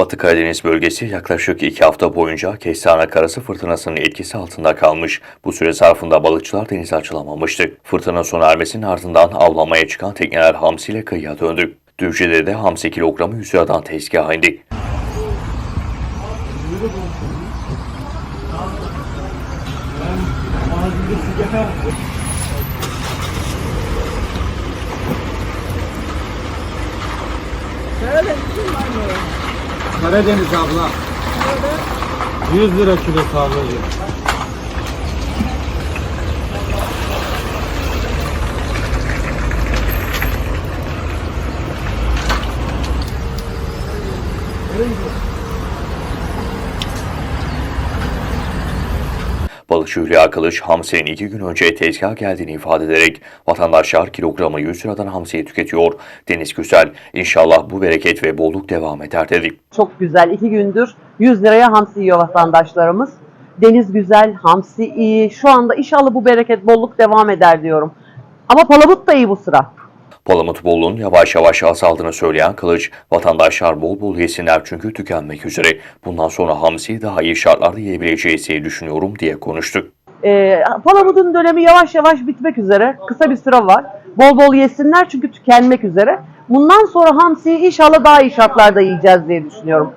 Batı Karadeniz bölgesi yaklaşık iki hafta boyunca kestane karası fırtınasının etkisi altında kalmış. Bu süre zarfında balıkçılar denize açılamamıştı. Fırtına sona ermesinin ardından avlanmaya çıkan tekneler hamsiyle kıyıya döndü. Düzce'de de hamsi kilogramı 100 liradan tezgaha indi. Karadeniz abla. 100 lira kilosu ablacığım. Balıkçı Hülya Kılıç, hamsinin iki gün önce tezgaha geldiğini ifade ederek vatandaşlar kilogramı 100 liradan hamsiyi tüketiyor. Deniz Güzel, inşallah bu bereket ve bolluk devam eder dedi. Çok güzel. İki gündür 100 liraya hamsi yiyor vatandaşlarımız. Deniz güzel, hamsi iyi. Şu anda inşallah bu bereket, bolluk devam eder diyorum. Ama palamut da iyi bu sıra. Palamut bolluğun yavaş yavaş azaldığını söyleyen Kılıç, vatandaşlar bol bol yesinler çünkü tükenmek üzere. Bundan sonra hamsiyi daha iyi şartlarda yiyebileceğizi düşünüyorum diye konuştu. Ee, palamutun dönemi yavaş yavaş bitmek üzere. Kısa bir süre var. Bol bol yesinler çünkü tükenmek üzere. Bundan sonra hamsiyi inşallah daha iyi şartlarda yiyeceğiz diye düşünüyorum.